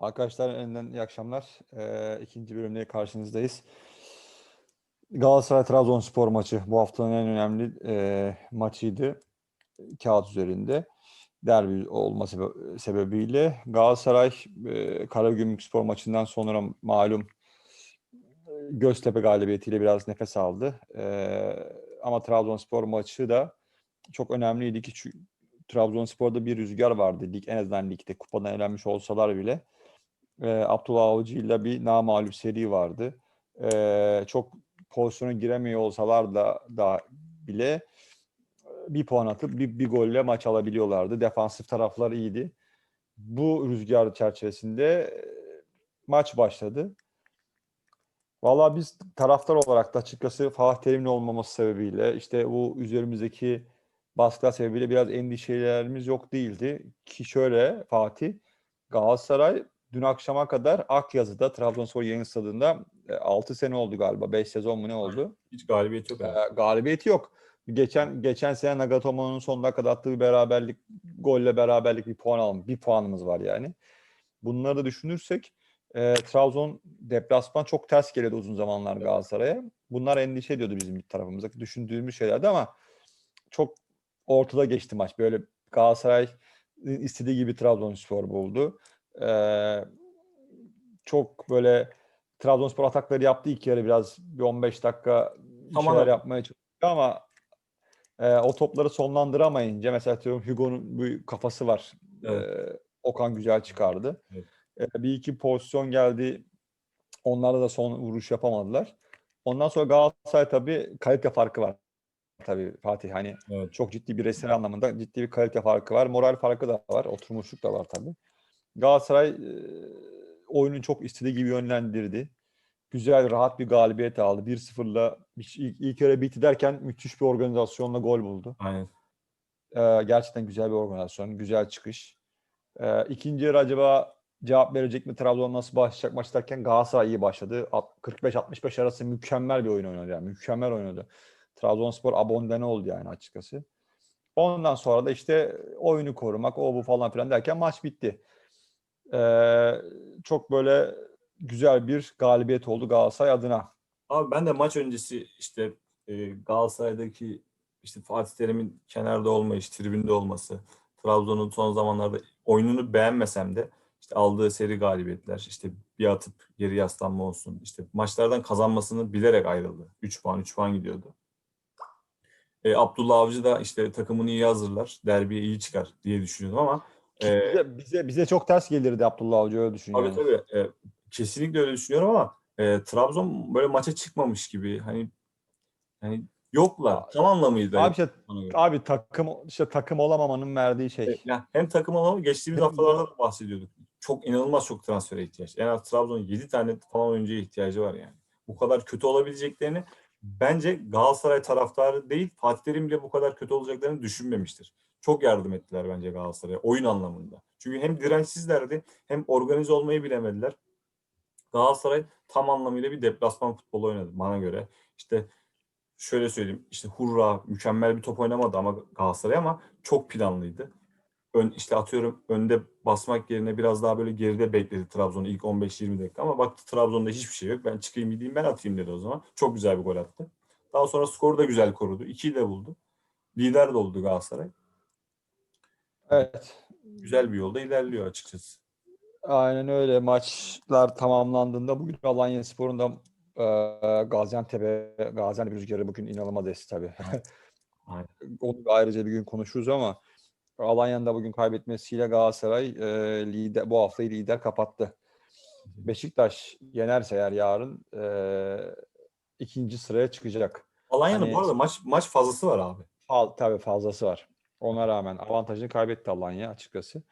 Arkadaşlar elinden iyi akşamlar. Ee, ikinci bölümde karşınızdayız. Galatasaray Trabzonspor maçı bu haftanın en önemli e, maçıydı kağıt üzerinde. Derbi olması sebe- sebebiyle Galatasaray e, Karagümrükspor maçından sonra malum e, Göztepe galibiyetiyle biraz nefes aldı. E, ama Trabzonspor maçı da çok önemliydi ki Trabzonspor'da bir rüzgar vardı. Lig, en azından ligde kupadan elenmiş olsalar bile. E, Abdullah Avcı ile bir namağlup seri vardı. E, çok pozisyona giremiyor olsalar da, da bile bir puan atıp bir, bir golle maç alabiliyorlardı. Defansif taraflar iyiydi. Bu rüzgar çerçevesinde maç başladı. Valla biz taraftar olarak da açıkçası Fatih Terim'in olmaması sebebiyle işte bu üzerimizdeki baskılar sebebiyle biraz endişelerimiz yok değildi. Ki şöyle Fatih Galatasaray dün akşama kadar Akyazı'da Trabzonspor yayın stadında 6 sene oldu galiba. 5 sezon mu ne oldu? Hiç galibiyet yok. E, abi. galibiyeti yok. Geçen geçen sene Nagatomo'nun son dakikada attığı bir beraberlik golle beraberlik bir puan almış. Bir puanımız var yani. Bunları da düşünürsek e, Trabzon deplasman çok ters geliyordu uzun zamanlar Galatasaray'a. Bunlar endişe ediyordu bizim tarafımızda. Düşündüğümüz şeylerdi ama çok ortada geçti maç. Böyle Galatasaray istediği gibi Trabzonspor buldu. Ee, çok böyle Trabzonspor atakları yaptı ilk yarı biraz bir 15 dakika bir Tamam. şeyler yapmaya çalıştı ama e, o topları sonlandıramayınca mesela diyorum Hugo'nun bu kafası var. Evet. Ee, Okan güzel çıkardı. Evet. Ee, bir iki pozisyon geldi. Onlarda da son vuruş yapamadılar. Ondan sonra Galatasaray tabii kalite farkı var. Tabii Fatih hani Evet. çok ciddi bir resim anlamında ciddi bir kalite farkı var. Moral farkı da var. Oturmuşluk da var tabii. Galatasaray e, oyunu çok istediği gibi yönlendirdi. Güzel, rahat bir galibiyet aldı. 1-0'la bir- ilk, ilk yarı bitti derken müthiş bir organizasyonla gol buldu. Aynen. Ee, gerçekten güzel bir organizasyon, güzel çıkış. Ee, ikinci yarı acaba cevap verecek mi Trabzon nasıl başlayacak maç derken Galatasaray iyi başladı. At- 45-65 arası mükemmel bir oyun oynadı yani. Mükemmel oynadı. Trabzonspor abondene oldu yani açıkçası. Ondan sonra da işte oyunu korumak, o bu falan filan derken maç bitti. Ee, çok böyle güzel bir galibiyet oldu Galatasaray adına. Abi ben de maç öncesi işte e, Galatasaray'daki işte Fatih Terim'in kenarda olmayış, tribünde olması, Trabzon'un son zamanlarda oyununu beğenmesem de işte aldığı seri galibiyetler, işte bir atıp geri yaslanma olsun, işte maçlardan kazanmasını bilerek ayrıldı. 3 puan, 3 puan gidiyordu. E, Abdullah Avcı da işte takımını iyi hazırlar, derbiye iyi çıkar diye düşünüyordum ama e, Bize, bize, bize çok ters gelirdi Abdullah Avcı öyle düşünüyorum. Tabii tabii. E, kesinlikle öyle düşünüyorum ama e, Trabzon böyle maça çıkmamış gibi hani hani yoklar. Tam anlamıyla. Abi işte, abi takım işte takım olamamanın verdiği şey. E, yani hem takım ama geçtiğimiz haftalarda da bahsediyorduk. Çok inanılmaz çok transfere ihtiyaç. En az Trabzon'un 7 tane falan oyuncuya ihtiyacı var yani. Bu kadar kötü olabileceklerini bence Galatasaray taraftarı değil Fatih Terim bile bu kadar kötü olacaklarını düşünmemiştir. Çok yardım ettiler bence Galatasaray'a oyun anlamında. Çünkü hem dirençsizlerdi hem organize olmayı bilemediler. Galatasaray tam anlamıyla bir deplasman futbolu oynadı bana göre. İşte şöyle söyleyeyim işte hurra mükemmel bir top oynamadı ama Galatasaray ama çok planlıydı. Ön, işte atıyorum önde basmak yerine biraz daha böyle geride bekledi Trabzon'u ilk 15-20 dakika ama baktı Trabzon'da hiçbir şey yok. Ben çıkayım gideyim ben atayım dedi o zaman. Çok güzel bir gol attı. Daha sonra skoru da güzel korudu. 2'yi de buldu. Lider de oldu Galatasaray. Evet. Güzel bir yolda ilerliyor açıkçası. Aynen öyle. Maçlar tamamlandığında bugün Alanya Spor'un da e, Gaziantep'e Gaziantep rüzgarı bugün inanılmaz esti tabii. Aynen. Onu da ayrıca bir gün konuşuruz ama Alanya'nın da bugün kaybetmesiyle Galatasaray e, lider, bu haftayı lider kapattı. Beşiktaş yenerse eğer yarın e, ikinci sıraya çıkacak. Alanya'nın Hani- bu arada maç maç fazlası var abi. Fal, tabii fazlası var. Ona rağmen avantajını kaybetti Alanya açıkçası.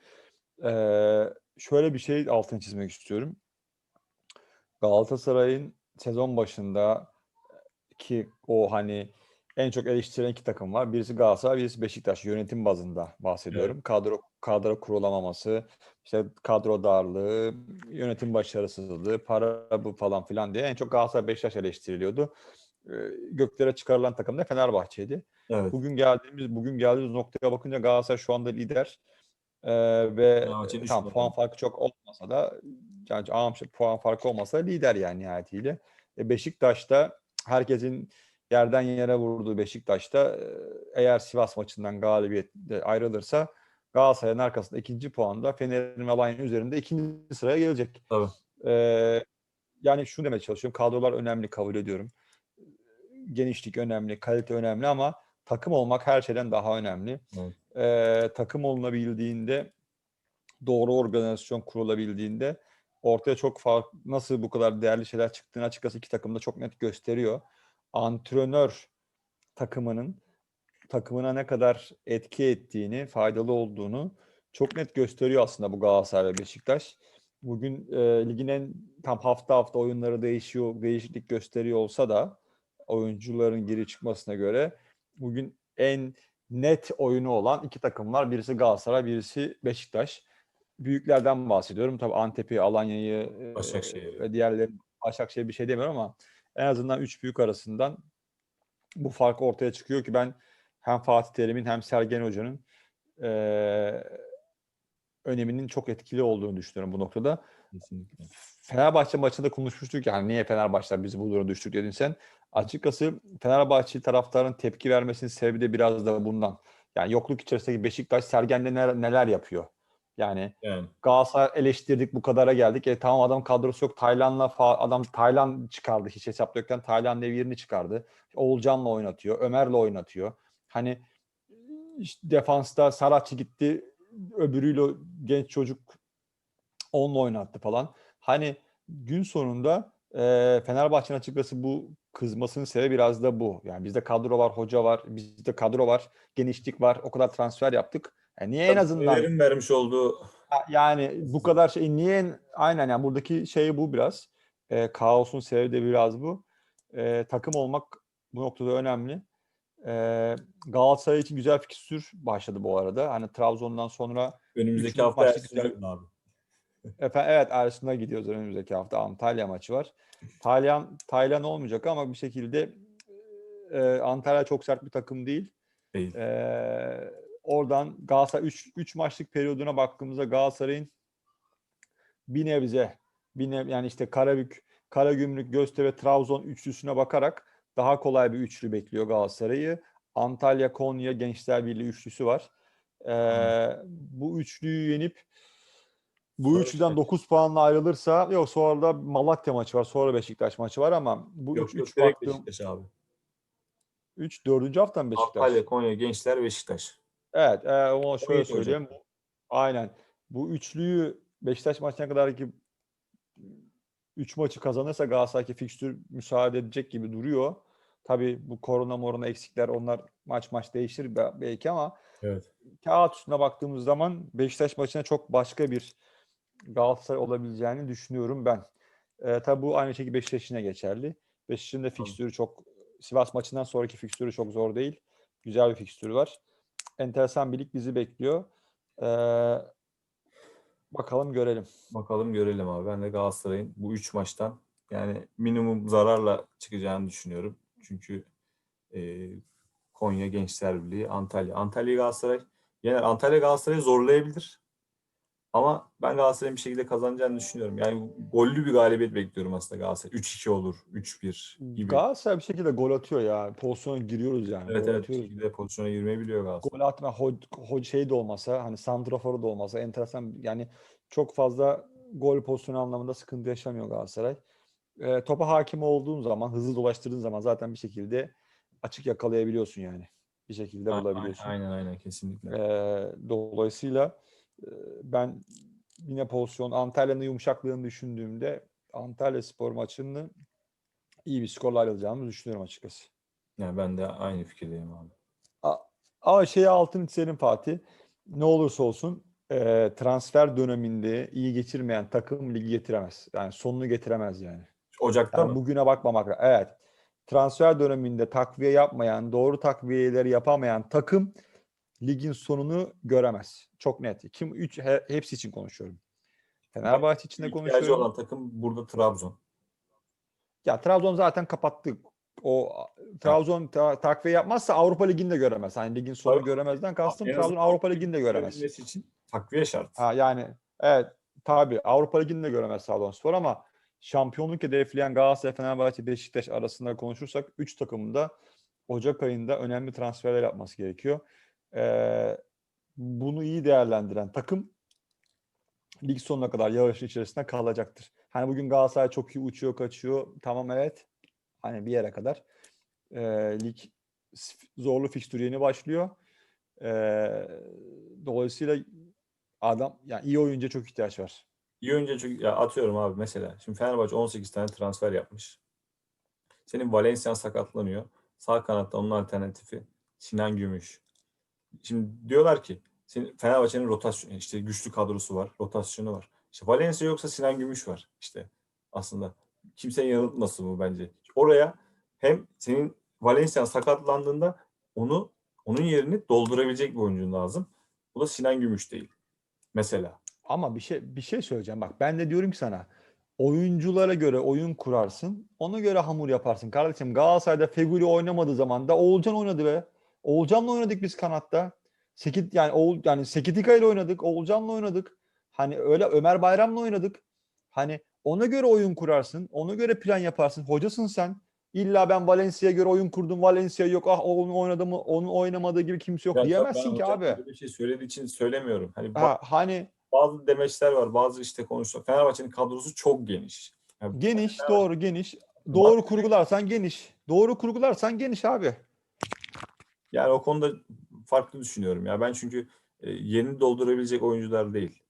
Ee, şöyle bir şey altını çizmek istiyorum. Galatasaray'ın sezon başında ki o hani en çok eleştirilen iki takım var. Birisi Galatasaray, birisi Beşiktaş yönetim bazında bahsediyorum. Kadro kadro kurulamaması, işte kadro darlığı, yönetim başarısızlığı, para bu falan filan diye en çok Galatasaray Beşiktaş eleştiriliyordu. Ee, göklere çıkarılan takım da Fenerbahçe'ydi. Evet. Bugün geldiğimiz bugün geldiğimiz noktaya bakınca Galatasaray şu anda lider. Ee, ve tam puan farkı çok olmasa da yani şey, puan farkı olmasa da lider yani nihayetiyle. E, Beşiktaş'ta herkesin yerden yere vurduğu Beşiktaş'ta e, eğer Sivas maçından galibiyetle ayrılırsa Galatasaray'ın arkasında ikinci puanda Fener'in ve Alanya'nın üzerinde ikinci sıraya gelecek. Tabii. Ee, yani şunu demeye çalışıyorum. Kadrolar önemli kabul ediyorum. Genişlik önemli, kalite önemli ama takım olmak her şeyden daha önemli. Evet. Ee, takım olunabildiğinde, doğru organizasyon kurulabildiğinde ortaya çok fark nasıl bu kadar değerli şeyler çıktığını açıkçası iki takım da çok net gösteriyor. Antrenör takımının takımına ne kadar etki ettiğini, faydalı olduğunu çok net gösteriyor aslında bu Galatasaray ve Beşiktaş. Bugün e, ligin en tam hafta hafta oyunları değişiyor, değişiklik gösteriyor olsa da oyuncuların geri çıkmasına göre bugün en net oyunu olan iki takım var. Birisi Galatasaray, birisi Beşiktaş. Büyüklerden bahsediyorum. Tabii Antep'i, Alanya'yı e, ve diğerleri Başakşehir bir şey demiyorum ama en azından üç büyük arasından bu fark ortaya çıkıyor ki ben hem Fatih Terim'in hem Sergen Hoca'nın eee, öneminin çok etkili olduğunu düşünüyorum bu noktada. Kesinlikle. Fenerbahçe maçında konuşmuştuk yani niye Fenerbahçe'den biz bu duruma düştük dedin sen. Açıkçası Fenerbahçe taraftarın tepki vermesinin sebebi de biraz da bundan. Yani yokluk içerisindeki Beşiktaş Sergen'le neler, neler yapıyor? Yani Yani Galatasaray eleştirdik bu kadara geldik. E tamam adam kadrosu yok. Taylan'la adam Taylan çıkardı. Hiç hesap yokken Taylan devirini çıkardı. Oğulcan'la oynatıyor. Ömer'le oynatıyor. Hani işte defansta Saratçı gitti. Öbürüyle genç çocuk onunla oynattı falan. Hani gün sonunda e, Fenerbahçe'nin açıkçası bu kızmasının sebebi biraz da bu. Yani bizde kadro var, hoca var, bizde kadro var, genişlik var. O kadar transfer yaptık. Yani niye en azından Fener'in vermiş olduğu Yani bu kadar şey niye en- aynen yani buradaki şey bu biraz. E, kaosun sebebi de biraz bu. E, takım olmak bu noktada önemli. E, Galatasaray için güzel fikstür başladı bu arada. Hani Trabzon'dan sonra önümüzdeki hafta gidin abi. Efendim evet Ersun'a gidiyoruz önümüzdeki hafta Antalya maçı var. Taylan Taylan olmayacak ama bir şekilde e, Antalya çok sert bir takım değil. Değil. Ee, oradan Galatasaray 3 3 maçlık periyoduna baktığımızda Galatasaray'ın bir nebze bir neb- yani işte Karabük, Karagümrük, Göztepe, Trabzon üçlüsüne bakarak daha kolay bir üçlü bekliyor Galatasaray'ı. Antalya, Konya, Gençler Birliği üçlüsü var. Ee, bu üçlüyü yenip bu üçlüden Beşiktaş. 9 puanla ayrılırsa yok sonra da Malatya maçı var, sonra Beşiktaş maçı var ama bu Yok 3 yok 3 direkt baktığım Beşiktaş abi. 3 4. hafta mı Beşiktaş? Antalya, Konya, Gençler, Beşiktaş. Evet, e, onu şöyle Ocak. söyleyeyim. Bu- Aynen. Bu üçlüyü Beşiktaş maçına kadar ki 3 maçı kazanırsa Galatasaray'ki fikstür müsaade edecek gibi duruyor. Tabii bu korona morona eksikler onlar maç maç değişir be- belki ama Evet. kağıt üstüne baktığımız zaman Beşiktaş maçına çok başka bir Galatasaray olabileceğini düşünüyorum ben. E, tabii bu aynı şekilde Beşiktaş için de geçerli. Beşiktaş'ın da fikstürü çok Sivas maçından sonraki fikstürü çok zor değil. Güzel bir fikstürü var. Enteresan bir lig bizi bekliyor. Ee, bakalım görelim. Bakalım görelim abi. Ben de Galatasaray'ın bu 3 maçtan yani minimum zararla çıkacağını düşünüyorum. Çünkü e, Konya Gençler Birliği, Antalya. Antalya Galatasaray yener. Antalya Galatasaray'ı zorlayabilir. Ama ben Galatasaray'ın bir şekilde kazanacağını düşünüyorum. Yani gollü bir galibiyet bekliyorum aslında Galatasaray. 3-2 olur, 3-1 gibi. Galatasaray bir şekilde gol atıyor ya. Pozisyona giriyoruz yani. Evet gol evet bir atıyoruz. şekilde pozisyona girmeyi biliyor Galatasaray. Gol atma ho, ho- şey de olmasa hani santraforu da olmasa enteresan yani çok fazla gol pozisyonu anlamında sıkıntı yaşamıyor Galatasaray. Ee, topa hakim olduğun zaman, hızlı dolaştırdığın zaman zaten bir şekilde açık yakalayabiliyorsun yani. Bir şekilde bulabiliyorsun. Aynen aynen kesinlikle. Ee, dolayısıyla e, ben yine pozisyon Antalya'nın yumuşaklığını düşündüğümde Antalya spor maçını iyi bir skorla ayrılacağımızı düşünüyorum açıkçası. Yani ben de aynı fikirdeyim abi. Ama şeyi altını çizelim Fatih. Ne olursa olsun e, transfer döneminde iyi geçirmeyen takım ligi getiremez. Yani sonunu getiremez yani. Ocak'ta Yani mı? bugüne bakmamak. Evet. Transfer döneminde takviye yapmayan, doğru takviyeleri yapamayan takım ligin sonunu göremez. Çok net. Kim üç he- hepsi için konuşuyorum. Fenerbahçe için de İhtiyacı konuşuyorum. olan takım burada Trabzon. Ya Trabzon zaten kapattı o Trabzon ta- takviye yapmazsa Avrupa Ligi'ni de göremez. Hani ligin sonu Tabii. göremezden kastım Trabzon azından Avrupa Ligi'ni de göremez. İçin takviye şart. Ha yani evet tabii Avrupa Ligi'ni de göremez Trabzonspor ama şampiyonluk hedefleyen Galatasaray, Fenerbahçe, Beşiktaş arasında konuşursak 3 takımın da Ocak ayında önemli transferler yapması gerekiyor. Ee, bunu iyi değerlendiren takım lig sonuna kadar yarışın içerisinde kalacaktır. Hani bugün Galatasaray çok iyi uçuyor, kaçıyor. Tamam evet. Hani bir yere kadar. Ee, lig zorlu fikstür yeni başlıyor. Ee, dolayısıyla adam yani iyi oyuncuya çok ihtiyaç var. İyi önce çok ya atıyorum abi mesela. Şimdi Fenerbahçe 18 tane transfer yapmış. Senin Valencian sakatlanıyor. Sağ kanatta onun alternatifi Sinan Gümüş. Şimdi diyorlar ki Fenerbahçe'nin rotasyon işte güçlü kadrosu var, rotasyonu var. İşte Valencia yoksa Sinan Gümüş var. İşte aslında kimsenin yanıltması bu bence. Oraya hem senin Valencian sakatlandığında onu onun yerini doldurabilecek bir oyuncun lazım. Bu da Sinan Gümüş değil. Mesela. Ama bir şey bir şey söyleyeceğim. Bak ben de diyorum ki sana oyunculara göre oyun kurarsın. Ona göre hamur yaparsın. Kardeşim Galatasaray'da Feguli oynamadığı zaman da Oğulcan oynadı be. Oğulcan'la oynadık biz kanatta. Sekit yani Oğul yani Sekitika ile oynadık. Oğulcan'la oynadık. Hani öyle Ömer Bayram'la oynadık. Hani ona göre oyun kurarsın. Ona göre plan yaparsın. Hocasın sen. İlla ben Valencia'ya göre oyun kurdum. Valencia yok. Ah onun oynadı mı? Onun oynamadığı gibi kimse yok Ya diyemezsin ki abi. böyle Bir şey söylediği için söylemiyorum. Hani Ha, hani bazı demeçler var, bazı işte konuşuyor. Fenerbahçe'nin kadrosu çok geniş. Yani Geniş, doğru, geniş. Doğru kurgularsan geniş. Doğru kurgularsan geniş abi. Yani o konuda farklı düşünüyorum ya. Ben çünkü e, yerini doldurabilecek oyuncular değil.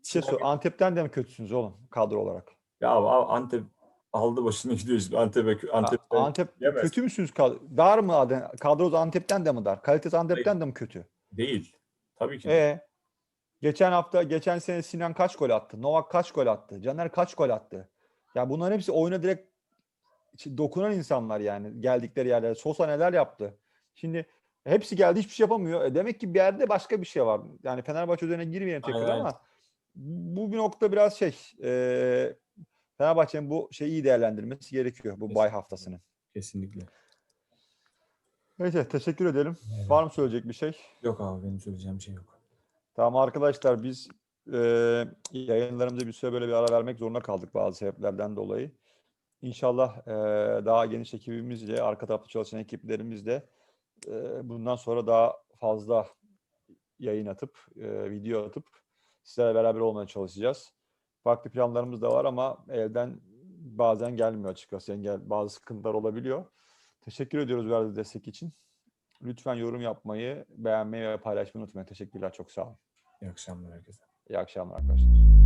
Bir şey sor- Antep'ten de mi kötüsünüz oğlum kadro olarak? Ya Antep aldı başını gidiyor şimdi. Antep'e Antep yemez. kötü müsünüz? Dar mı adı? Kadrosu Antep'ten de mi dar? Kalitesi Antep'ten de mi kötü? değil. Tabii ki. de. E geçen hafta, geçen sene Sinan kaç gol attı? Novak kaç gol attı? Caner kaç gol attı? Ya bunların hepsi oyuna direkt dokunan insanlar yani geldikleri yerlere. Sosa neler yaptı? Şimdi hepsi geldi hiçbir şey yapamıyor. E demek ki bir yerde başka bir şey var. Yani Fenerbahçe üzerine girmeyelim tekrar Aynen. ama bu bir nokta biraz şey e, Fenerbahçe'nin bu şeyi iyi değerlendirmesi gerekiyor bu bay Kesinlikle. haftasını. Kesinlikle. Neyse teşekkür edelim. Var mı söyleyecek bir şey? Yok abi benim söyleyeceğim bir şey yok. Tamam arkadaşlar biz e, yayınlarımıza bir süre böyle bir ara vermek zorunda kaldık bazı sebeplerden dolayı. İnşallah e, daha geniş ekibimizle, arka tarafta çalışan ekiplerimizle e, bundan sonra daha fazla yayın atıp, e, video atıp sizlerle beraber olmaya çalışacağız. Farklı planlarımız da var ama elden bazen gelmiyor açıkçası. Engel, bazı sıkıntılar olabiliyor. Teşekkür ediyoruz verdiğiniz destek için. Lütfen yorum yapmayı, beğenmeyi ve paylaşmayı unutmayın. Teşekkürler, çok sağ olun. İyi akşamlar herkese. İyi akşamlar arkadaşlar.